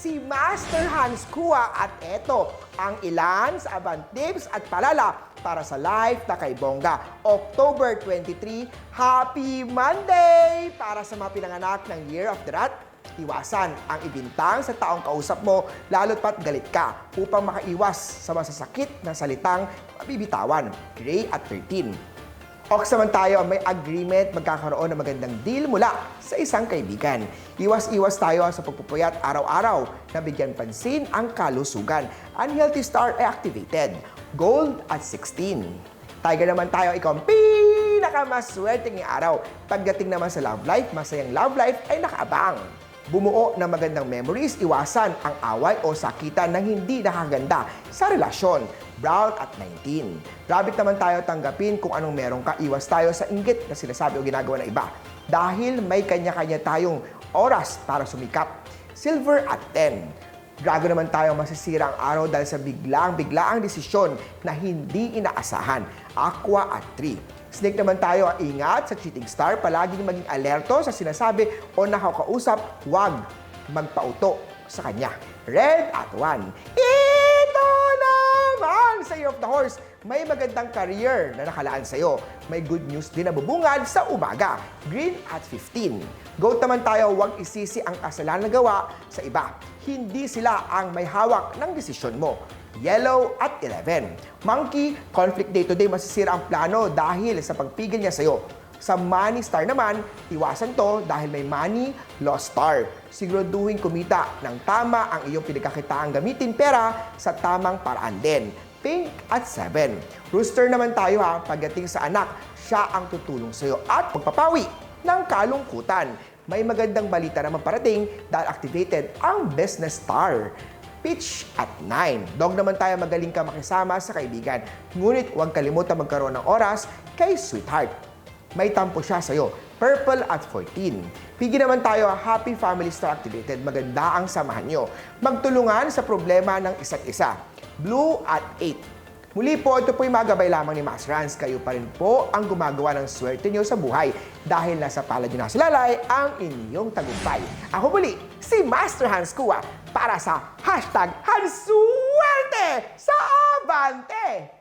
si Master Hans Kua at eto ang ilan sa Avant Tips at palala para sa live na kay Bongga. October 23, Happy Monday! Para sa mga pinanganak ng Year of the Rat, iwasan ang ibintang sa taong kausap mo lalo't pat galit ka upang makaiwas sa masasakit na salitang mabibitawan. Gray at 13. Ox naman tayo, may agreement magkakaroon ng magandang deal mula sa isang kaibigan. Iwas-iwas tayo sa pagpupuyat araw-araw na bigyan pansin ang kalusugan. Unhealthy star ay activated. Gold at 16. Tiger naman tayo, ikaw ang pinakamaswerteng araw. Pagdating naman sa love life, masayang love life ay nakaabang. Bumuo ng magandang memories, iwasan ang away o sakitan ng hindi nakaganda sa relasyon. Brown at 19. Rabbit naman tayo tanggapin kung anong meron ka, iwas tayo sa inggit na sinasabi o ginagawa ng iba. Dahil may kanya-kanya tayong oras para sumikap. Silver at 10. Drago naman tayo masisira ang araw dahil sa biglang-biglaang desisyon na hindi inaasahan. Aqua at 3. Snake naman tayo, ingat sa cheating star, palaging maging alerto sa sinasabi o nakakausap, huwag magpauto sa kanya. Red at 1. Naman sa Year of the Horse, may magandang career na nakalaan sa'yo. May good news din na bubungad sa umaga. Green at 15. Goat naman tayo, huwag isisi ang kasalanan na gawa sa iba. Hindi sila ang may hawak ng desisyon mo. Yellow at 11. Monkey, conflict day to day masisira ang plano dahil sa pagpigil niya sa'yo. Sa money star naman, iwasan to dahil may money lost star. Siguraduhin kumita ng tama ang iyong pinagkakitaan gamitin pera sa tamang paraan din. Pink at 7. Rooster naman tayo ha, pagdating sa anak, siya ang tutulong sa iyo at pagpapawi ng kalungkutan. May magandang balita naman parating dahil activated ang business star. Pitch at 9. Dog naman tayo magaling ka makisama sa kaibigan. Ngunit huwag kalimutan magkaroon ng oras kay sweetheart. May tampo siya sa'yo. Purple at 14. Pigi naman tayo, happy family star activated. Maganda ang samahan nyo. Magtulungan sa problema ng isa't isa. Blue at 8. Muli po, ito po yung magabay lamang ni Mas Rans. Kayo pa rin po ang gumagawa ng swerte nyo sa buhay dahil nasa palad nyo na silalay ang inyong tagumpay. Ako muli, si Master Hans Kua para sa hashtag Hanswerte sa Abante!